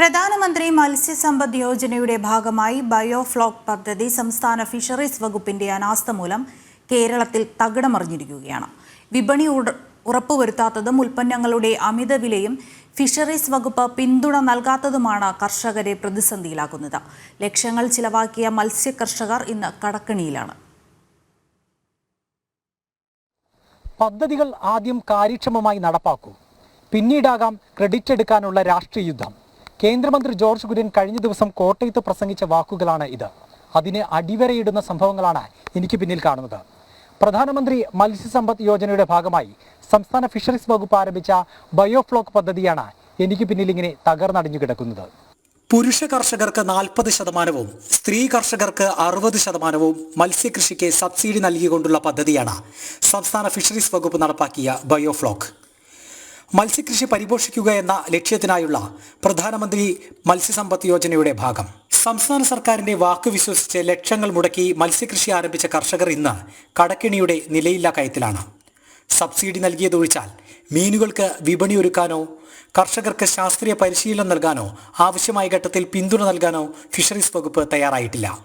പ്രധാനമന്ത്രി മത്സ്യസമ്പദ് യോജനയുടെ ഭാഗമായി ബയോഫ്ലോക്ക് പദ്ധതി സംസ്ഥാന ഫിഷറീസ് വകുപ്പിന്റെ അനാസ്ഥ മൂലം കേരളത്തിൽ തകിടമറിഞ്ഞിരിക്കുകയാണ്. വിപണി ഉറ- ഉറപ്പുവരുത്താത്തതും ഉൽപ്പന്നങ്ങളുടെ അമിത വിലയും ഫിഷറീസ് വകുപ്പ് പിന്തുണ നൽകാത്തതുമാണ് കർഷകരെ പ്രതിസന്ധിയിലാക്കുന്നത്. ലക്ഷങ്ങൾ ചിലവാക്കിയ മത്സ്യ കർഷകർ ഇന്ന് കടക്കണിയിലാണ്. പദ്ധതികൾ ആദ്യം കാര്യക്ഷമമായി നടപ്പാക്കൂ. പിന്നീടാകാം ക്രെഡിറ്റ് എടുക്കാനുള്ള രാഷ്ട്രീയ യുദ്ധം. കേന്ദ്രമന്ത്രി ജോർജ് കുര്യൻ കഴിഞ്ഞ ദിവസം കോട്ടയത്ത് പ്രസംഗിച്ച വാക്കുകളാണ് ഇത്. അതിന് അടിവരയിടുന്ന സംഭവങ്ങളാണ് എനിക്ക് പിന്നിൽ കാണുന്നത്. പ്രധാനമന്ത്രി മത്സ്യസമ്പദ് യോജനയുടെ ഭാഗമായി സംസ്ഥാന ഫിഷറീസ് വകുപ്പ് ആരംഭിച്ച ബയോഫ്ലോക്ക് പദ്ധതിയാണ് എനിക്ക് പിന്നിൽ ഇങ്ങനെ തകർന്നടിഞ്ഞു കിടക്കുന്നത്. പുരുഷ കർഷകർക്ക് നാൽപ്പത് ശതമാനവും സ്ത്രീ കർഷകർക്ക് അറുപത് ശതമാനവും മത്സ്യകൃഷിക്ക് സബ്സിഡി നൽകിക്കൊണ്ടുള്ള പദ്ധതിയാണ് സംസ്ഥാന ഫിഷറീസ് വകുപ്പ് നടപ്പാക്കിയ ബയോഫ്ലോക്ക്. മത്സ്യകൃഷി പരിപോഷിക്കുക എന്ന ലക്ഷ്യത്തിനായുള്ള പ്രധാനമന്ത്രി മത്സ്യസമ്പത്ത് യോജനയുടെ ഭാഗം. സംസ്ഥാന സർക്കാരിന്റെ വാക്ക് വിശ്വസിച്ച് ലക്ഷങ്ങൾ മുടക്കി മത്സ്യകൃഷി ആരംഭിച്ച കർഷകർ ഇന്ന് കടക്കിണിയുടെ നിലയില്ലാ കയത്തിലാണ്. സബ്സിഡി നൽകിയതൊഴിച്ചാൽ മീനുകൾക്ക് വിപണി ഒരുക്കാനോ കർഷകർക്ക് ശാസ്ത്രീയ പരിശീലനം നൽകാനോ ആവശ്യമായ ഘട്ടത്തിൽ പിന്തുണ നൽകാനോ ഫിഷറീസ് വകുപ്പ് തയ്യാറായിട്ടില്ല.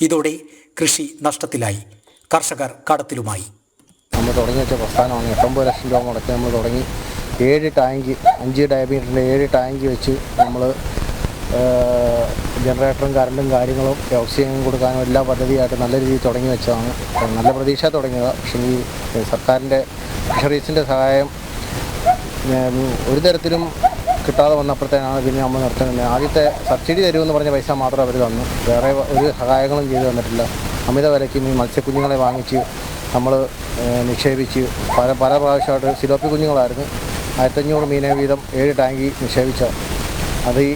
ഇതോടെ കൃഷി നഷ്ടത്തിലായി. കർഷകർ കടത്തിലുമായി. നമ്മൾ തുടങ്ങി വെച്ച പ്രസ്ഥാനമാണ്. എട്ടൊമ്പത് ലക്ഷം രൂപ മുടക്കി നമ്മൾ തുടങ്ങി. ഏഴ് ടാങ്ക് അഞ്ച് ഡയമീറ്ററിന്റെ ഏഴ് ടാങ്ക് വെച്ച് നമ്മൾ ജനറേറ്ററും കറണ്ടും കാര്യങ്ങളും ഓക്സിജനും കൊടുക്കാനും എല്ലാ പദ്ധതിയായിട്ട് നല്ല രീതിയിൽ തുടങ്ങി വെച്ചതാണ്. നല്ല പ്രതീക്ഷ തുടങ്ങിയത്. പക്ഷേ ഈ സർക്കാരിന്റെ ഫിഷറീസിന്റെ സഹായം ഒരു തരത്തിലും കിട്ടാതെ വന്നപ്പോഴത്തേനാണ് പിന്നെ നമ്മൾ നിർത്തുന്നത് ആദ്യത്തെ സബ്സിഡി തരുമെന്ന് പറഞ്ഞ പൈസ മാത്രം അവർ തന്നു. വേറെ ഒരു സഹായങ്ങളും ചെയ്തു തന്നിട്ടില്ല. അമിത വിലയ്ക്ക് ഈ മത്സ്യക്കുഞ്ഞുങ്ങളെ വാങ്ങിച്ച് നമ്മൾ നിക്ഷേപിച്ച് പല പല പ്രാവശ്യമായിട്ട് സിലോപ്പി കുഞ്ഞുങ്ങളായിരുന്നു. ആയിരത്തഞ്ഞൂറ് മീനെ വീതം ഏഴ് ടാങ്കി നിക്ഷേപിച്ച. അത് ഈ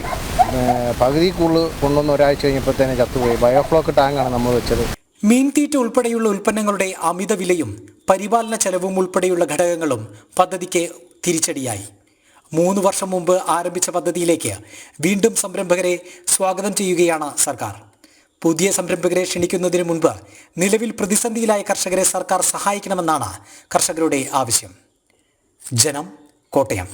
പകുതി കൂടുതൽ കൊണ്ടുവന്ന് ഒരാഴ്ച കഴിഞ്ഞപ്പോഴത്തേനെ ചത്തുപോയി. ബയോഫ്ലോക്ക് ടാങ്കാണ് നമ്മൾ വെച്ചത്. മീൻതീറ്റ ഉൾപ്പെടെയുള്ള ഉൽപ്പന്നങ്ങളുടെ അമിത വിലയും പരിപാലന ചെലവും ഉൾപ്പെടെയുള്ള ഘടകങ്ങളും പദ്ധതിക്ക് തിരിച്ചടിയായി. മൂന്ന് വർഷം മുമ്പ് ആരംഭിച്ച പദ്ധതിയിലേക്ക് വീണ്ടും സംരംഭകരെ സ്വാഗതം ചെയ്യുകയാണ് സർക്കാർ. പുതിയ സംരംഭകരെ ക്ഷണിക്കുന്നതിന് മുൻപ് നിലവിൽ പ്രതിസന്ധിയിലായ കർഷകരെ സർക്കാർ സഹായിക്കണമെന്നാണ് കർഷകരുടെ ആവശ്യം. ജനം കോട്ടയം.